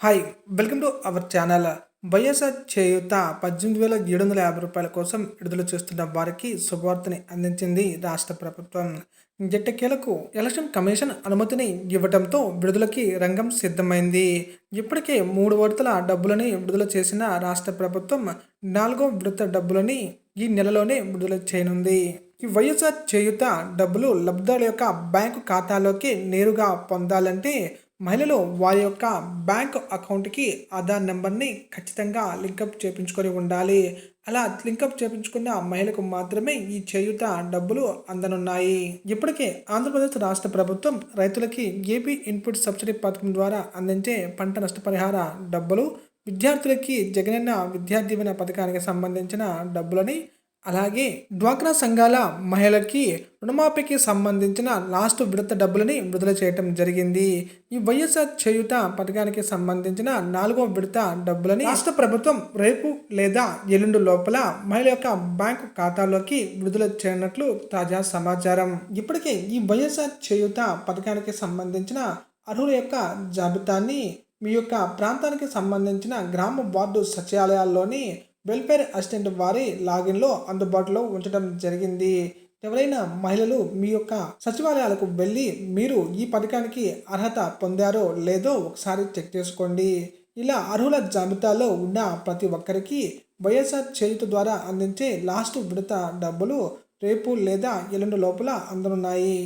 Hi welcome to our channel YSR Cheyutha పద్దెనిమిది వేల ఏడు వందల యాభై రూపాయల కోసం విడుదల చేస్తున్న వారికి శుభవార్తని అందించింది రాష్ట్ర ప్రభుత్వం. జట్టకేలకు ఎలక్షన్ కమిషన్ అనుమతిని ఇవ్వడంతో విడుదలకి రంగం సిద్ధమైంది. ఇప్పటికే మూడు విడతల డబ్బులని విడుదల చేసిన రాష్ట్ర ప్రభుత్వం నాలుగో విడత డబ్బులని ఈ నెలలోనే విడుదల చేయనుంది. ఈ వైఎస్ఆర్ చేయూత డబ్బులు లబ్ధాల యొక్క బ్యాంకు ఖాతాలోకి నేరుగా పొందాలంటే మహిళలు వారి యొక్క బ్యాంక్ అకౌంట్కి ఆధార్ నెంబర్ని ఖచ్చితంగా లింకప్ చేపించుకొని ఉండాలి. అలా లింకప్ చేపించుకున్న మహిళకు మాత్రమే ఈ చేయుత డబ్బులు అందనున్నాయి. ఇప్పటికే ఆంధ్రప్రదేశ్ రాష్ట్ర ప్రభుత్వం రైతులకి ఏపీ ఇన్పుట్ సబ్సిడీ పథకం ద్వారా అందించే పంట నష్టపరిహార డబ్బులు విద్యార్థులకి జగనన్న విద్యా దీవెన పథకానికి సంబంధించిన డబ్బులని అలాగే డ్వాక్రా సంఘాల మహిళలకి రుణమాఫీకి సంబంధించిన లాస్ట్ విడత డబ్బులని విడుదల చేయటం జరిగింది. ఈ వైఎస్ఆర్ చేయుత పథకానికి సంబంధించిన నాలుగో విడత డబ్బులని రాష్ట్ర ప్రభుత్వం రేపు లేదా ఎల్లుండి లోపల మహిళ యొక్క బ్యాంకు ఖాతాలోకి విడుదల చేయనట్లు తాజా సమాచారం. ఇప్పటికే ఈ వైఎస్ఆర్ చేయుత పథకానికి సంబంధించిన అర్హుల యొక్క జాబితాని మీ యొక్క ప్రాంతానికి సంబంధించిన గ్రామ వార్డు సచివాలయాల్లోని వెల్ఫేర్ అసిస్టెంట్ వారి లాగిన్లో అందుబాటులో ఉంచడం జరిగింది. ఎవరైనా మహిళలు మీ యొక్క సచివాలయాలకు వెళ్ళి మీరు ఈ పథకానికి అర్హత పొందారో లేదో ఒకసారి చెక్ చేసుకోండి. ఇలా అర్హుల జాబితాలో ఉన్న ప్రతి ఒక్కరికి వైఎస్ఆర్ చేయుత ద్వారా అందించే లాస్ట్ విడత డబ్బులు రేపు లేదా ఎల్లుండి లోపల అందనున్నాయి.